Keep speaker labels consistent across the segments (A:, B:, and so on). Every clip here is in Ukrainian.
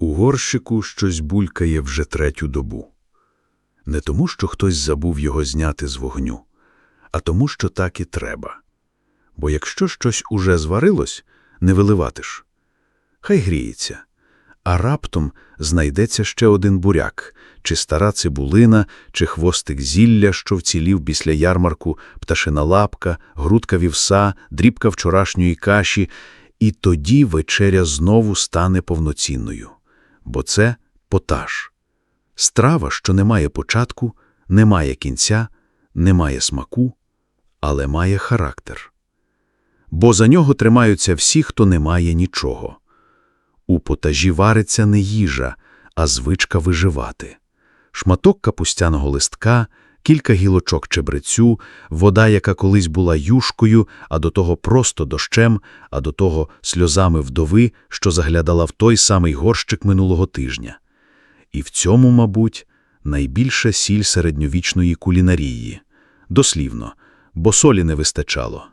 A: У горщику щось булькає вже третю добу. Не тому, що хтось забув його зняти з вогню, а тому, що так і треба. Бо якщо щось уже зварилось, не виливати ж. Хай гріється. А раптом знайдеться ще один буряк, чи стара цибулина, чи хвостик зілля, що вцілів після ярмарку, пташина лапка, грудка вівса, дрібка вчорашньої каші, і тоді вечеря знову стане повноцінною. Бо це потаж. Страва, що не має початку, не має кінця, не має смаку, але має характер. Бо за нього тримаються всі, хто не має нічого. У потажі вариться не їжа, а звичка виживати. Шматок капустяного листка, кілька гілочок чебрецю, вода, яка колись була юшкою, а до того просто дощем, а до того сльозами вдови, що заглядала в той самий горщик минулого тижня. І в цьому, мабуть, найбільша сіль середньовічної кулінарії. Дослівно, бо солі не вистачало.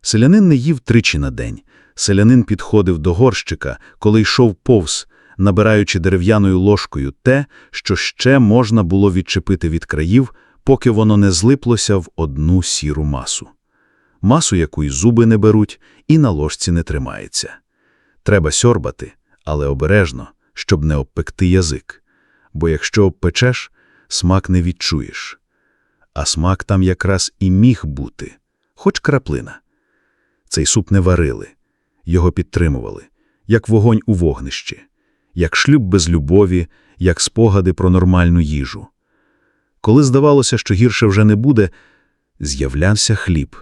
A: Селянин не їв тричі на день. Селянин підходив до горщика, коли йшов повз, набираючи дерев'яною ложкою те, що ще можна було відчепити від країв, поки воно не злиплося в одну сіру масу. Масу, яку й зуби не беруть, і на ложці не тримається. Треба сьорбати, але обережно, щоб не обпекти язик. Бо якщо обпечеш, смак не відчуєш. А смак там якраз і міг бути, хоч краплина. Цей суп не варили, його підтримували, як вогонь у вогнищі, як шлюб без любові, як спогади про нормальну їжу. Коли здавалося, що гірше вже не буде, з'являвся хліб.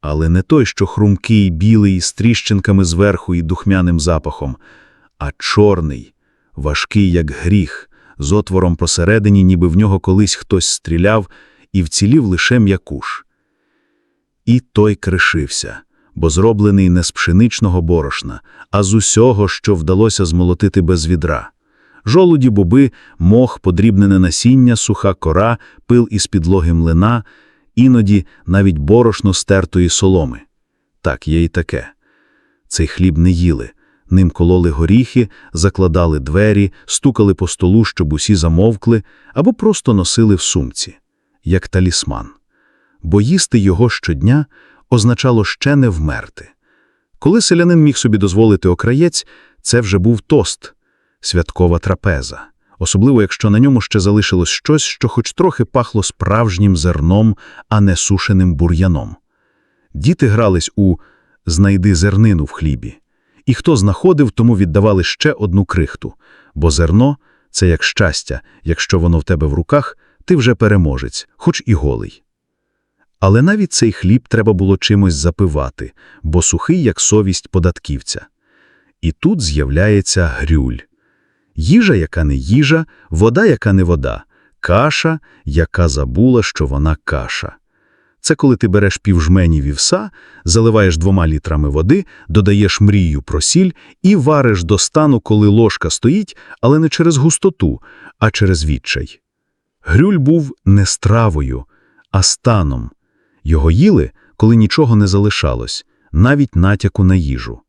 A: Але не той, що хрумкий, білий, з тріщинками зверху і духмяним запахом, а чорний, важкий, як гріх, з отвором посередині, ніби в нього колись хтось стріляв і вцілів лише м'якуш. І той кришився, бо зроблений не з пшеничного борошна, а з усього, що вдалося змолотити без відра. Жолуді боби, мох, подрібнене насіння, суха кора, пил із підлоги млина, іноді навіть борошно стертої соломи. Так, є і таке. Цей хліб не їли. Ним кололи горіхи, закладали двері, стукали по столу, щоб усі замовкли, або просто носили в сумці, як талісман. Бо їсти його щодня означало ще не вмерти. Коли селянин міг собі дозволити окраєць, це вже був тост, святкова трапеза, особливо якщо на ньому ще залишилось щось, що хоч трохи пахло справжнім зерном, а не сушеним бур'яном. Діти грались у «знайди зернину в хлібі. І хто знаходив, тому віддавали ще одну крихту, бо зерно це як щастя, якщо воно в тебе в руках, ти вже переможець, хоч і голий. Але навіть цей хліб треба було чимось запивати, бо сухий, як совість податківця. І тут з'являється грюль. Їжа, яка не їжа, вода, яка не вода, каша, яка забула, що вона каша. Це коли ти береш півжмені вівса, заливаєш двома літрами води, додаєш мрію про сіль і вариш до стану, коли ложка стоїть, але не через густоту, а через відчай. Грюль був не стравою, а станом. Його їли, коли нічого не залишалось, навіть натяку на їжу.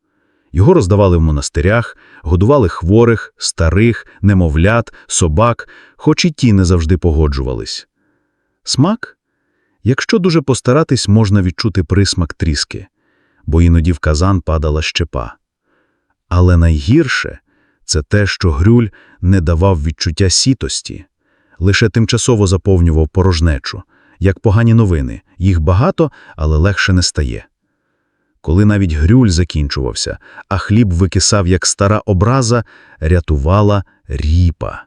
A: Його роздавали в монастирях, годували хворих, старих, немовлят, собак, хоч і ті не завжди погоджувались. Смак? Якщо дуже постаратись, можна відчути присмак тріски, бо іноді в казан падала щепа. Але найгірше – це те, що грюль не давав відчуття сітості, лише тимчасово заповнював порожнечу, як погані новини, їх багато, але легше не стає. Коли навіть грюль закінчувався, а хліб викисав, як стара образа, рятувала ріпа.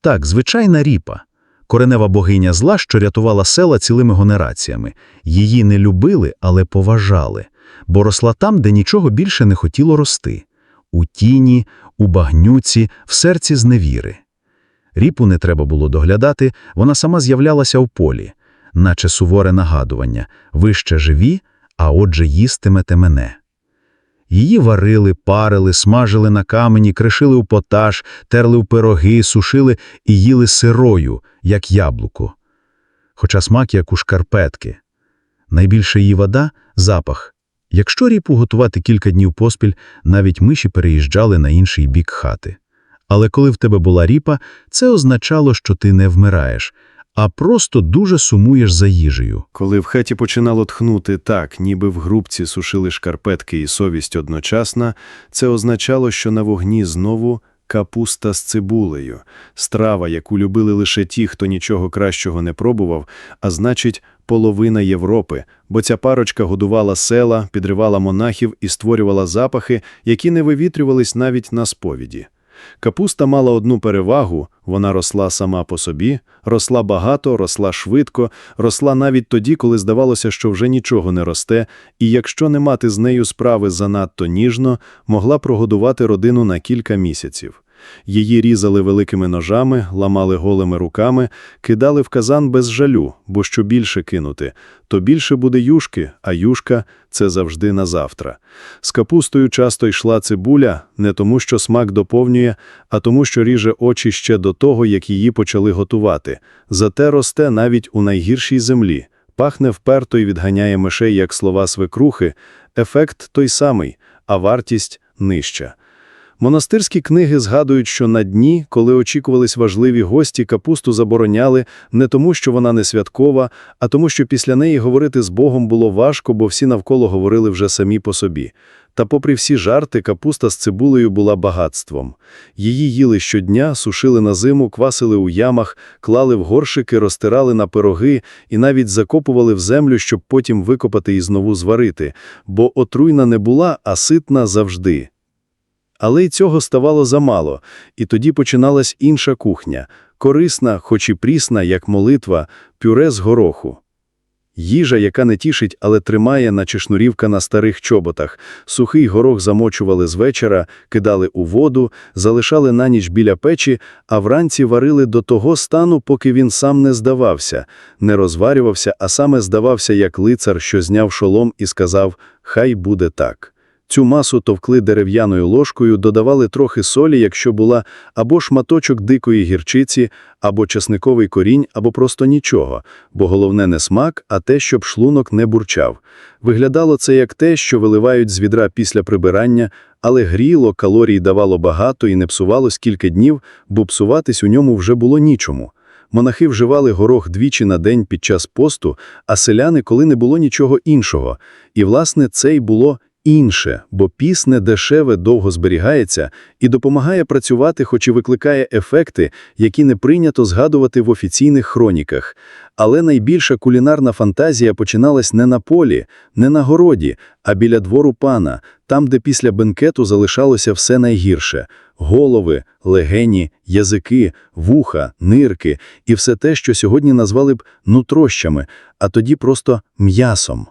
A: Так, звичайна ріпа. Коренева богиня зла, що рятувала села цілими генераціями. Її не любили, але поважали, бо росла там, де нічого більше не хотіло рости. У тіні, у багнюці, в серці зневіри. Ріпу не треба було доглядати, вона сама з'являлася в полі, наче суворе нагадування «Ви ще живі, а отже їстимете мене». Її варили, парили, смажили на камені, кришили у поташ, терли в пироги, сушили і їли сирою, як яблуко. Хоча смак, як у шкарпетки. Найбільше її вода – запах,
B: Якщо ріпу готувати кілька днів поспіль, навіть миші переїжджали на інший бік хати. Але коли в тебе була ріпа, це означало, що ти не вмираєш, а просто дуже сумуєш за їжею.
C: Коли в хаті починало тхнути так, ніби в грубці сушили шкарпетки і совість одночасно, це означало, що на вогні знову капуста з цибулею, страва, яку любили лише ті, хто нічого кращого не пробував, а значить, половина Європи, бо ця парочка годувала села, підривала монахів і створювала запахи, які не вивітрювались навіть на сповіді. Капуста мала одну перевагу – вона росла сама по собі, росла багато, росла швидко, росла навіть тоді, коли здавалося, що вже нічого не росте, і якщо не мати з нею справи занадто ніжно, могла прогодувати родину на кілька місяців. Її різали великими ножами, ламали голими руками, кидали в казан без жалю, бо що більше кинути, то більше буде юшки, а юшка – це завжди на завтра. З капустою часто йшла цибуля, не тому що смак доповнює, а тому що ріже очі ще до того, як її почали готувати. Зате росте навіть у найгіршій землі. Пахне вперто і відганяє мишей, як слова свекрухи. Ефект той самий, а вартість – нижча. Монастирські книги згадують, що на дні, коли очікувались важливі гості, капусту забороняли не тому, що вона не святкова, а тому, що після неї говорити з Богом було важко, бо всі навколо говорили вже самі по собі. Та попри всі жарти, капуста з цибулею була багатством. Її їли щодня, сушили на зиму, квасили у ямах, клали в горшики, розтирали на пироги і навіть закопували в землю, щоб потім викопати і знову зварити, бо отруйна не була, а ситна завжди. Але й цього ставало замало, і тоді починалась інша кухня, корисна, хоч і прісна, як молитва, пюре з гороху. Їжа, яка не тішить, але тримає, наче шнурівка на старих чоботах. Сухий горох замочували з вечора, кидали у воду, залишали на ніч біля печі, а вранці варили до того стану, поки він сам не здавався, не розварювався, а саме здавався як лицар, що зняв шолом і сказав «Хай буде так». Цю масу товкли дерев'яною ложкою, додавали трохи солі, якщо була, або шматочок дикої гірчиці, або часниковий корінь, або просто нічого, бо головне не смак, а те, щоб шлунок не бурчав. Виглядало це як те, що виливають з відра після прибирання, але гріло, калорій давало багато і не псувалось кілька днів, бо псуватись у ньому вже було нічому. Монахи вживали горох двічі на день під час посту, а селяни, коли не було нічого іншого. І, власне, це й було інше, бо пісне дешеве довго зберігається і допомагає працювати, хоч і викликає ефекти, які не прийнято згадувати в офіційних хроніках. Але найбільша кулінарна фантазія починалась не на полі, не на городі, а біля двору пана, там, де після бенкету залишалося все найгірше – голови, легені, язики, вуха, нирки і все те, що сьогодні назвали б нутрощами, а тоді просто м'ясом.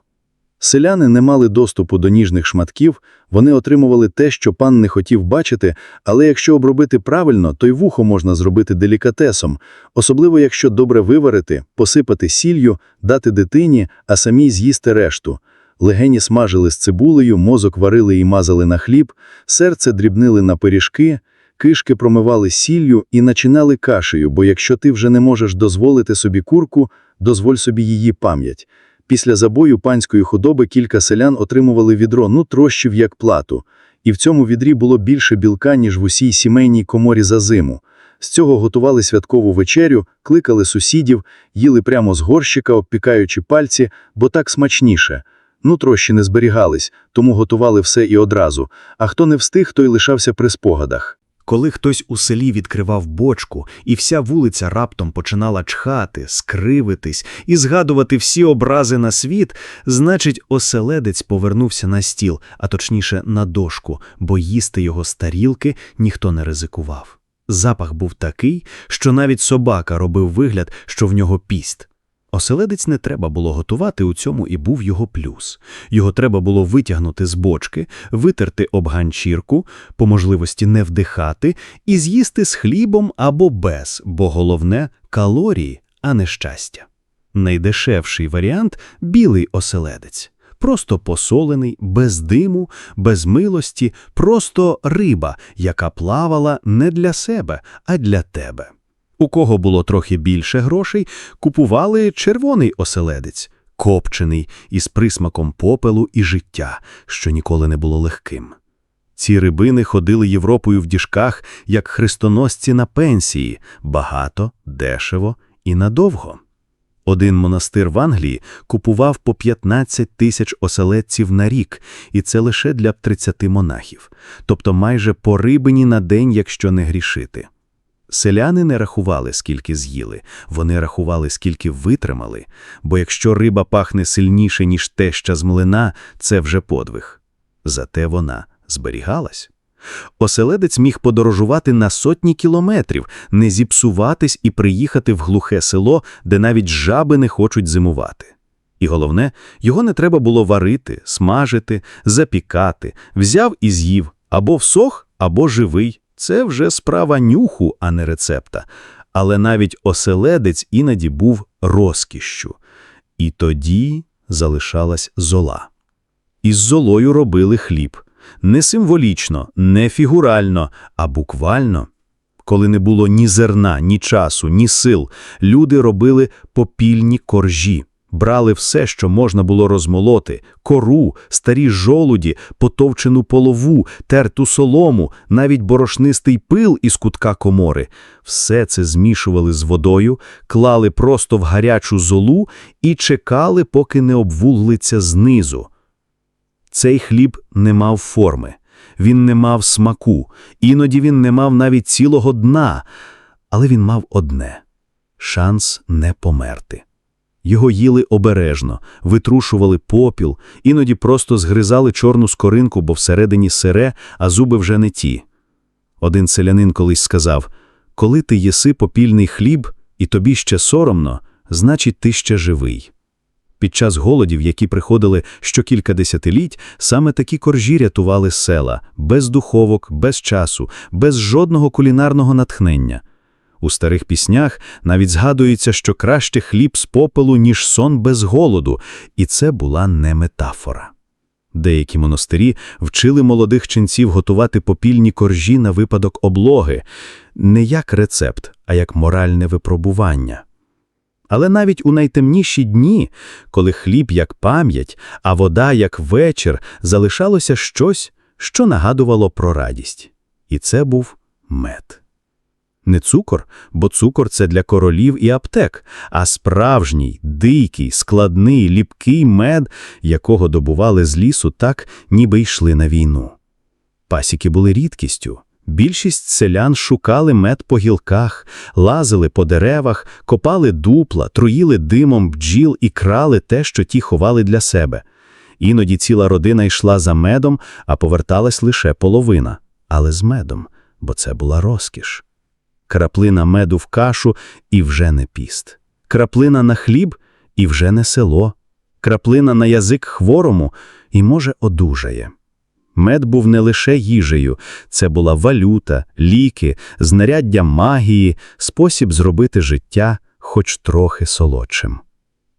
C: Селяни не мали доступу до ніжних шматків, вони отримували те, що пан не хотів бачити, але якщо обробити правильно, то й вухо можна зробити делікатесом, особливо якщо добре виварити, посипати сіллю, дати дитині, а самі з'їсти решту. Легені смажили з цибулею, мозок варили і мазали на хліб, серце дрібнили на пиріжки, кишки промивали сіллю і начинали кашею, бо якщо ти вже не можеш дозволити собі курку, дозволь собі її пам'ять. Після забою панської худоби кілька селян отримували відро нутрощів як плату, і в цьому відрі було більше білка, ніж в усій сімейній коморі за зиму. З цього готували святкову вечерю, кликали сусідів, їли прямо з горщика, обпікаючи пальці, бо так смачніше. Нутрощі не зберігались, тому готували все і одразу, а хто не встиг, той лишався при спогадах.
D: Коли хтось у селі відкривав бочку, і вся вулиця раптом починала чхати, скривитись і згадувати всі образи на світ, значить, оселедець повернувся на стіл, а точніше на дошку, бо їсти його з тарілки ніхто не ризикував. Запах був такий, що навіть собака робив вигляд, що в нього піст. Оселедець не треба було готувати, у цьому і був його плюс. Його треба було витягнути з бочки, витерти об ганчірку, по можливості не вдихати, і з'їсти з хлібом або без, бо головне – калорії, а не щастя. Найдешевший варіант – білий оселедець. Просто посолений, без диму, без милості, просто риба, яка плавала не для себе, а для тебе. У кого було трохи більше грошей, купували червоний оселедець, копчений, із присмаком попелу і життя, що ніколи не було легким. Ці рибини ходили Європою в діжках, як хрестоносці на пенсії, багато, дешево і надовго. Один монастир в Англії купував по 15 тисяч оселедців на рік, і це лише для 30 монахів, тобто майже по рибині на день, якщо не грішити. Селяни не рахували, скільки з'їли, вони рахували, скільки витримали, бо якщо риба пахне сильніше, ніж теща з млина, це вже подвиг. Зате вона зберігалась. Оселедець міг подорожувати на сотні кілометрів, не зіпсуватись і приїхати в глухе село, де навіть жаби не хочуть зимувати. І головне, його не треба було варити, смажити, запікати, взяв і з'їв, або всох, або живий. Це вже справа нюху, а не рецепта. Але навіть оселедець іноді був розкішшю. І тоді залишалась зола. Із золою робили хліб. Не символічно, не фігурально, а буквально. Коли не було ні зерна, ні часу, ні сил, люди робили попільні коржі. Брали все, що можна було розмолоти – кору, старі жолуді, потовчену полову, терту солому, навіть борошнистий пил із кутка комори. Все це змішували з водою, клали просто в гарячу золу і чекали, поки не обвуглиться знизу. Цей хліб не мав форми, він не мав смаку, іноді він не мав навіть цілого дна, але він мав одне – шанс не померти. Його їли обережно, витрушували попіл, іноді просто згризали чорну скоринку, бо всередині сире, а зуби вже не ті. Один селянин колись сказав, «Коли ти єси попільний хліб, і тобі ще соромно, значить ти ще живий». Під час голодів, які приходили що кілька десятиліть, саме такі коржі рятували села, без духовок, без часу, без жодного кулінарного натхнення. У старих піснях навіть згадується, що краще хліб з попелу, ніж сон без голоду, і це була не метафора. Деякі монастирі вчили молодих ченців готувати попільні коржі на випадок облоги, не як рецепт, а як моральне випробування. Але навіть у найтемніші дні, коли хліб як пам'ять, а вода як вечір, залишалося щось, що нагадувало про радість. І це був мед. Не цукор, бо цукор – це для королів і аптек, а справжній, дикий, складний, ліпкий мед, якого добували з лісу так, ніби йшли на війну. Пасіки були рідкістю. Більшість селян шукали мед по гілках, лазили по деревах, копали дупла, труїли димом бджіл і крали те, що ті ховали для себе. Іноді ціла родина йшла за медом, а поверталась лише половина. Але з медом, бо це була розкіш. Краплина меду в кашу – і вже не піст. Краплина на хліб – і вже не село. Краплина на язик хворому – і, може, одужає. Мед був не лише їжею, це була валюта, ліки, знаряддя магії, спосіб зробити життя хоч трохи солодшим.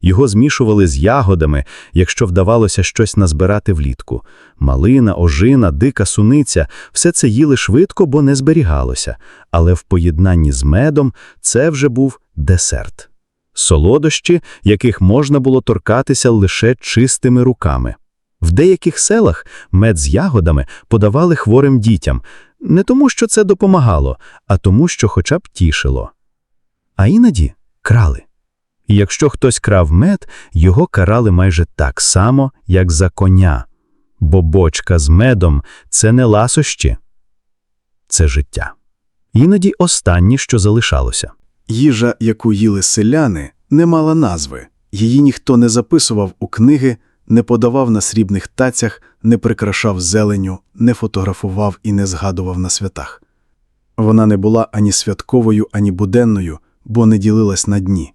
D: Його змішували з ягодами, якщо вдавалося щось назбирати влітку. Малина, ожина, дика суниця – все це їли швидко, бо не зберігалося, але в поєднанні з медом це вже був десерт. Солодощі, яких можна було торкатися лише чистими руками. В деяких селах мед з ягодами подавали хворим дітям, не тому, що це допомагало, а тому, що хоча б тішило. А іноді крали. І якщо хтось крав мед, його карали майже так само, як за коня. Бо бочка з медом – це не ласощі, це життя. Іноді останнє, що залишалося.
E: Їжа, яку їли селяни, не мала назви. Її ніхто не записував у книги, не подавав на срібних тацях, не прикрашав зеленю, не фотографував і не згадував на святах. Вона не була ані святковою, ані буденною, бо не ділилась на дні.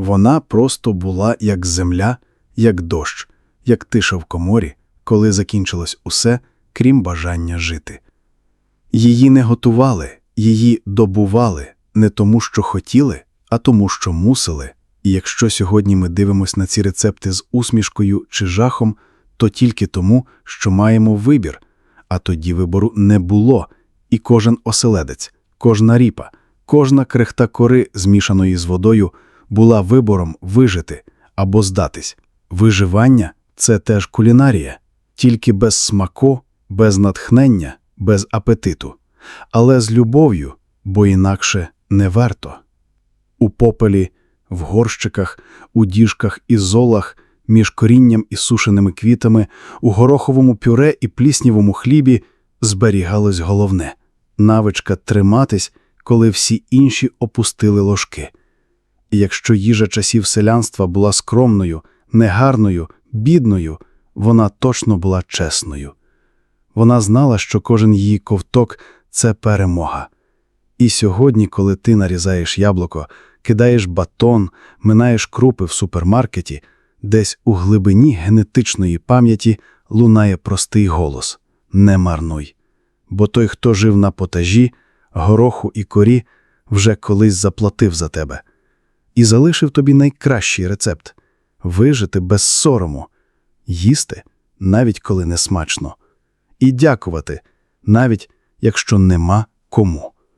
E: Вона просто була як земля, як дощ, як тиша в коморі, коли закінчилось усе, крім бажання жити. Її не готували, її добували не тому, що хотіли, а тому, що мусили. І якщо сьогодні ми дивимося на ці рецепти з усмішкою чи жахом, то тільки тому, що маємо вибір, а тоді вибору не було, і кожен оселедець, кожна ріпа, кожна крихта кори, змішаної з водою, була вибором вижити або здатись. Виживання – це теж кулінарія, тільки без смаку, без натхнення, без апетиту. Але з любов'ю, бо інакше не варто. У попелі, в горщиках, у діжках і золах, між корінням і сушеними квітами, у гороховому пюре і пліснівому хлібі зберігалось головне – навичка триматись, коли всі інші опустили ложки. І якщо їжа часів селянства була скромною, негарною, бідною, вона точно була чесною. Вона знала, що кожен її ковток – це перемога. І сьогодні, коли ти нарізаєш яблуко, кидаєш батон, минаєш крупи в супермаркеті, десь у глибині генетичної пам'яті лунає простий голос «Не марнуй». Бо той, хто жив на потажі, гороху і корі, вже колись заплатив за тебе. І залишив тобі найкращий рецепт – вижити без сорому, їсти, навіть коли не смачно, і дякувати, навіть якщо нема кому.